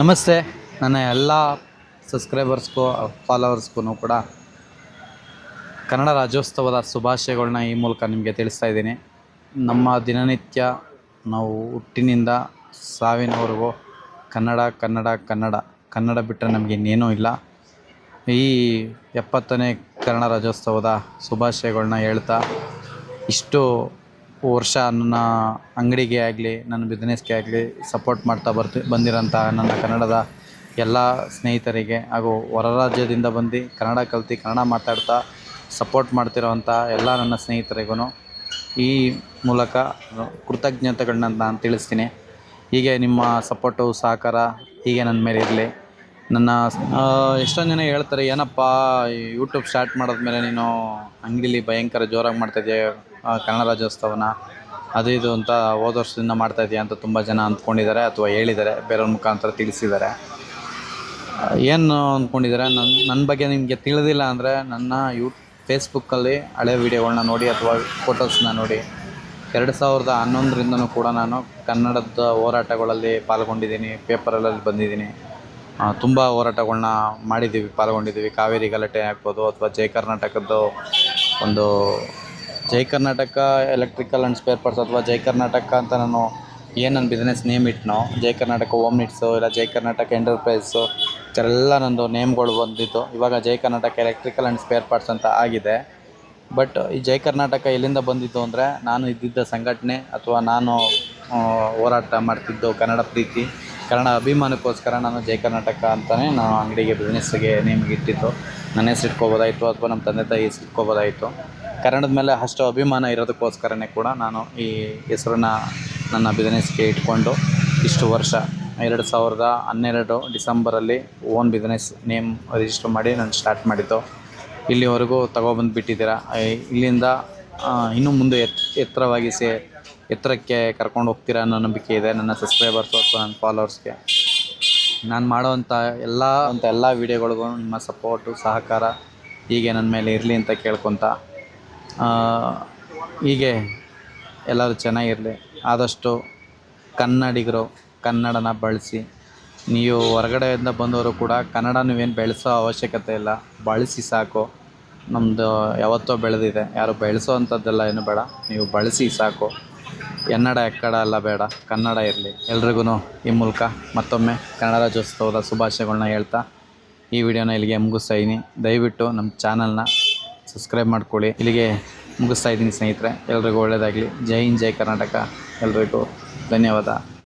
ನಮಸ್ತೆ. ನನ್ನ ಎಲ್ಲ ಸಬ್ಸ್ಕ್ರೈಬರ್ಸ್ಗೂ, ಫಾಲೋವರ್ಸ್ಗೂ ಕೂಡ ಕನ್ನಡ ರಾಜ್ಯೋತ್ಸವದ ಶುಭಾಶಯಗಳನ್ನ ಈ ಮೂಲಕ ನಿಮಗೆ ತಿಳಿಸ್ತಾ ಇದ್ದೀನಿ. ನಮ್ಮ ದಿನನಿತ್ಯ ನಾವು ಹುಟ್ಟಿನಿಂದ ಸಾವಿನವರೆಗೂ ಕನ್ನಡ ಕನ್ನಡ ಕನ್ನಡ ಕನ್ನಡ ಬಿಟ್ಟರೆ ನಮಗೆ ಇನ್ನೇನೂ ಇಲ್ಲ. ಈ ಎಪ್ಪತ್ತನೇ ಕನ್ನಡ ರಾಜ್ಯೋತ್ಸವದ ಶುಭಾಶಯಗಳನ್ನ ಹೇಳ್ತಾ ಇಷ್ಟು ವರ್ಷ ನನ್ನ ಅಂಗಡಿಗೆ ಆಗಲಿ, ನನ್ನ ಬಿಸ್ನೆಸ್ಗೆ ಆಗಲಿ ಸಪೋರ್ಟ್ ಮಾಡ್ತಾ ಬರ್ತಿ, ಬಂದಿರೋಂಥ ನನ್ನ ಕನ್ನಡದ ಎಲ್ಲ ಸ್ನೇಹಿತರಿಗೆ ಹಾಗೂ ಹೊರ ರಾಜ್ಯದಿಂದ ಬಂದು ಕನ್ನಡ ಕಲ್ತು ಕನ್ನಡ ಮಾತಾಡ್ತಾ ಸಪೋರ್ಟ್ ಮಾಡ್ತಿರೋವಂಥ ಎಲ್ಲ ನನ್ನ ಸ್ನೇಹಿತರಿಗೂ ಈ ಮೂಲಕ ಕೃತಜ್ಞತೆಗಳನ್ನ ನಾನು ತಿಳಿಸ್ತೀನಿ. ಹೀಗೆ ನಿಮ್ಮ ಸಪೋರ್ಟು ಸಹಕಾರ ಹೀಗೆ ನನ್ನ ಮೇಲೆ ಇರಲಿ. ನನ್ನ ಎಷ್ಟೊಂದು ಜನ ಹೇಳ್ತಾರೆ, ಏನಪ್ಪ ಯೂಟ್ಯೂಬ್ ಸ್ಟಾರ್ಟ್ ಮಾಡಿದ್ಮೇಲೆ ನೀನು ಅಂಗಡಿಲಿ ಭಯಂಕರ ಜೋರಾಗಿ ಮಾಡ್ತಾಯಿದ್ದೀಯ ಕನ್ನಡ ರಾಜ್ಯೋತ್ಸವನ? ಅದು ಇದು ಅಂತ ಹೋದ ವರ್ಷದಿಂದ ಮಾಡ್ತಾ ಇದೆಯಾ ಅಂತ ತುಂಬ ಜನ ಅಂದ್ಕೊಂಡಿದ್ದಾರೆ ಅಥವಾ ಹೇಳಿದ್ದಾರೆ, ಬೇರೆಯವ್ರ ಮುಖಾಂತರ ತಿಳಿಸಿದ್ದಾರೆ. ಏನು ಅಂದ್ಕೊಂಡಿದ್ದಾರೆ? ನನ್ನ ನನ್ನ ಬಗ್ಗೆ ನಿಮಗೆ ತಿಳಿದಿಲ್ಲ ಅಂದರೆ ನನ್ನ ಯೂ ಫೇಸ್ಬುಕ್ಕಲ್ಲಿ ಹಳೆ ವೀಡಿಯೋಗಳನ್ನ ನೋಡಿ ಅಥವಾ ಫೋಟೋಸ್ನ ನೋಡಿ. ಎರಡು ಸಾವಿರದ ಹನ್ನೊಂದರಿಂದನೂ ಕೂಡ ನಾನು ಕನ್ನಡದ ಹೋರಾಟಗಳಲ್ಲಿ ಪಾಲ್ಗೊಂಡಿದ್ದೀನಿ ಪೇಪರಲ್ಲಿ ಬಂದಿದ್ದೀನಿ. ತುಂಬ ಹೋರಾಟಗಳ್ನ ಮಾಡಿದ್ದೀವಿ, ಪಾಲ್ಗೊಂಡಿದ್ದೀವಿ. ಕಾವೇರಿ ಗಲಾಟೆ ಆಗ್ಬೋದು ಅಥವಾ ಜೈ ಕರ್ನಾಟಕದ್ದು ಒಂದು Jai Karnataka electrical and spare parts ಅಥವಾ ಜೈ ಕರ್ನಾಟಕ ಅಂತ ನಾನು ಏನು ನನ್ನ ಬಿಸ್ನೆಸ್ ನೇಮ್ ಇಟ್ನೋ, ಜೈ ಕರ್ನಾಟಕ ಓಮ್ ನಿಟ್ಸು ಇಲ್ಲ ಜೈ ಕರ್ನಾಟಕ ಎಂಟರ್ಪ್ರೈಸು ಈ ಥರ ಎಲ್ಲ ನಂದು ನೇಮ್ಗಳು ಬಂದಿತ್ತು ಇವಾಗ Jai Karnataka electrical and spare parts ಅಂತ ಆಗಿದೆ. ಬಟ್ ಈ ಜೈ ಕರ್ನಾಟಕ ಎಲ್ಲಿಂದ ಬಂದಿದ್ದು ಅಂದರೆ, ನಾನು ಇದ್ದಿದ್ದ ಸಂಘಟನೆ ಅಥವಾ ನಾನು ಹೋರಾಟ ಮಾಡ್ತಿದ್ದು ಕನ್ನಡ ಪ್ರೀತಿ. ಕನ್ನಡ ಅಭಿಮಾನಕ್ಕೋಸ್ಕರ ನಾನು ಜೈ ಕರ್ನಾಟಕ ಅಂತಲೇ ನಾನು ಅಂಗಡಿಗೆ ಬಿಸ್ನೆಸ್ಸಿಗೆ ನೇಮ್ಗೆ ಇಟ್ಟಿದ್ದು. ನನ್ನ ಹೆಸರು ಇಟ್ಕೋಬೋದಾಯಿತು ಅಥವಾ ನಮ್ಮ ತಂದೆ ತಾಯಿ ಹೆಸರು ಇಟ್ಕೋಬೋದಾಯಿತು. ಕನ್ನಡದ ಮೇಲೆ ಅಷ್ಟು ಅಭಿಮಾನ ಇರೋದಕ್ಕೋಸ್ಕರನೇ ಕೂಡ ನಾನು ಈ ಹೆಸರನ್ನ ನನ್ನ ಬಿಸ್ನೆಸ್ಗೆ ಇಟ್ಕೊಂಡು ಇಷ್ಟು ವರ್ಷ, ಎರಡು ಸಾವಿರದ ಹನ್ನೆರಡು ಡಿಸೆಂಬರಲ್ಲಿ ಓನ್ ಬಿಸ್ನೆಸ್ ನೇಮ್ ರಿಜಿಸ್ಟರ್ ಮಾಡಿ ನಾನು ಸ್ಟಾರ್ಟ್ ಮಾಡಿದ್ದು. ಇಲ್ಲಿವರೆಗೂ ತಗೊಬಂದು ಬಿಟ್ಟಿದ್ದೀರಾ ಇಲ್ಲಿಂದ ಇನ್ನೂ ಮುಂದೆ ಎತ್, ಎತ್ತರವಾಗಿ ಸೇ ಎತ್ತರಕ್ಕೆ ಕರ್ಕೊಂಡು ಹೋಗ್ತೀರಾ ಅನ್ನೋ ನಂಬಿಕೆ ಇದೆ ನನ್ನ ಸಬ್ಸ್ಕ್ರೈಬರ್ಸು ಅಥವಾ ನನ್ನ ಫಾಲೋವರ್ಸ್ಗೆ ನಾನು ಮಾಡೋವಂಥ ಎಲ್ಲ ಅಂಥ ಎಲ್ಲ ವೀಡಿಯೋಗಳಿಗೂ ನಿಮ್ಮ ಸಪೋರ್ಟು ಸಹಕಾರ ಹೀಗೆ ನನ್ನ ಮೇಲೆ ಇರಲಿ ಅಂತ ಕೇಳ್ಕೊತ ಹೀಗೆ ಎಲ್ಲರೂ ಚೆನ್ನಾಗಿರಲಿ ಆದಷ್ಟು ಕನ್ನಡಿಗರು ಕನ್ನಡನ ಬಳಸಿ. ನೀವು ಹೊರಗಡೆಯಿಂದ ಬಂದವರು ಕೂಡ ಕನ್ನಡ ನೀವೇನು ಬೆಳೆಸೋ ಅವಶ್ಯಕತೆ ಇಲ್ಲ. ಬಳಸಿ ಸಾಕು. ನಮ್ಮದು ಯಾವತ್ತೋ ಬೆಳೆದಿದೆ. ಯಾರು ಬೆಳೆಸೋ ಅಂಥದ್ದೆಲ್ಲ ಏನು ಬೇಡ. ನೀವು ಬಳಸಿ ಸಾಕು. ಎನ್ನಡ, ಎಕ್ಕಡ ಎಲ್ಲ ಬೇಡ. ಕನ್ನಡ ಇರಲಿ. ಎಲ್ರಿಗೂ ಈ ಮೂಲಕ ಮತ್ತೊಮ್ಮೆ ಕನ್ನಡ ರಾಜ್ಯೋತ್ಸವದ ಶುಭಾಶಯಗಳನ್ನ ಹೇಳ್ತಾ ಈ ವಿಡಿಯೋನ ಇಲ್ಲಿಗೆ ಮುಗಿಸ್ತಾ ಇದ್ದೀನಿ ದಯವಿಟ್ಟು ನಮ್ಮ ಚಾನಲ್ನ ಸಬ್ಸ್ಕ್ರೈಬ್ ಮಾಡ್ಕೊಳ್ಳಿ. ಇಲ್ಲಿಗೆ ಮುಗಿಸ್ತಾ ಇದ್ದೀನಿ ಸ್ನೇಹಿತರೆ. ಎಲ್ರಿಗೂ ಒಳ್ಳೆಯದಾಗಲಿ ಜೈ ಹಿಂದ್, ಜೈ ಕರ್ನಾಟಕ. ಎಲ್ರಿಗೂ ಧನ್ಯವಾದ.